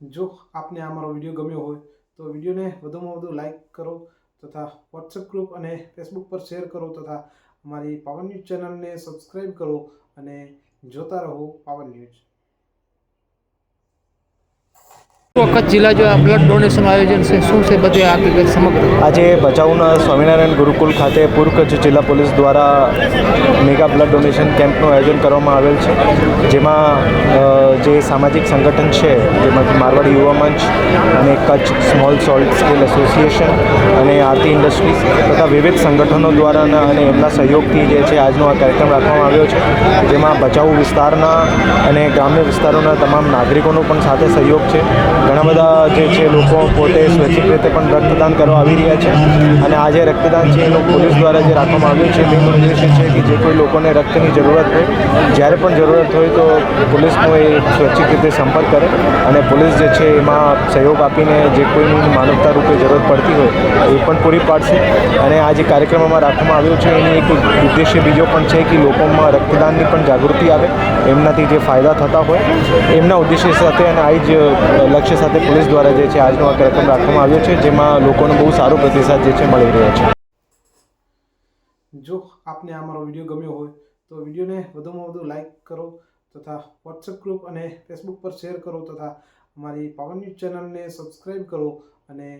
જો આપને આ મારો વીડિયો ગમ્યો હોય તો વિડીયોને વધુમાં વધુ લાઇક કરો તથા વોટ્સએપ ગ્રુપ અને ફેસબુક પર શેર કરો તથા અમારી પાવન ન્યૂઝ ચેનલને સબસ્ક્રાઈબ કરો અને જોતા રહો પાવન ન્યૂઝ વખત જિલ્લા જો આ બ્લડ ડોનેશન આયોજન છે શું છે બધે હકીકત સમગ્ર? આજે ભચાઉના સ્વામિનારાયણ ગુરુકુલ ખાતે પૂર્વ કચ્છ જિલ્લા પોલીસ દ્વારા મેગા બ્લડ ડોનેશન કેમ્પનું આયોજન કરવામાં આવેલ છે જેમાં જે સામાજિક સંગઠન છે જેમાંથી મારવાડી યુવા મંચ અને Kutch small salt scale association અને આરતી ઇન્ડસ્ટ્રીઝ તથા વિવિધ સંગઠનો દ્વારાના અને એમના સહયોગથી જે છે, આજનો આ કાર્યક્રમ રાખવામાં આવ્યો છે. જેમાં ભચાઉ વિસ્તારના અને ગ્રામ્ય વિસ્તારોના તમામ નાગરિકોનો પણ સાથે સહયોગ છે. ઘણા બધા જે છે, લોકો પોતે સ્વૈચ્છિક રીતે પણ રક્તદાન કરવા આવી રહ્યા છે અને આ જે રક્તદાન છે એનું પોલીસ દ્વારા જે રાખવામાં આવ્યું છે મેઇન ઉદ્દેશ્ય છે કે જે કોઈ લોકોને રક્તની જરૂરત હોય, જ્યારે પણ જરૂરત હોય તો પોલીસનો એ સ્વૈચ્છિક રીતે સંપર્ક કરે અને પોલીસ જે છે એમાં સહયોગ આપીને જે કોઈની માનવતા રૂપે જરૂરત પડતી હોય, એ પણ પૂરી પાડશે. અને આ જે કાર્યક્રમમાં રાખવામાં આવ્યો છે, એની એક ઉદ્દેશ્ય બીજો પણ છે કે લોકોમાં રક્તદાનની પણ જાગૃતિ આવે, એમનાથી જે ફાયદા થતા હોય, એમના ઉદ્દેશ્ય સાથે અને આ જ લક્ષ્ય સાથે પોલીસ દ્વારા જે છે આજનો આ કાર્યક્રમ રાખવામાં આવ્યો છે, જેમાં લોકોનો બહુ સારો પ્રતિસાદ જે છે મળી રહ્યો છે. જો આપને આ મારો વીડિયો ગમ્યો હોય, તો વિડીયોને વધુમાં વધુ લાઈક કરો તથા વોટ્સએપ ગ્રુપ અને ફેસબુક પર શેર કરો તથા અમારી પાવન ન્યૂઝ ચેનલને સબસ્ક્રાઈબ કરો અને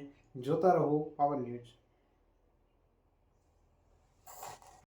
જોતા રહો પાવન ન્યૂઝ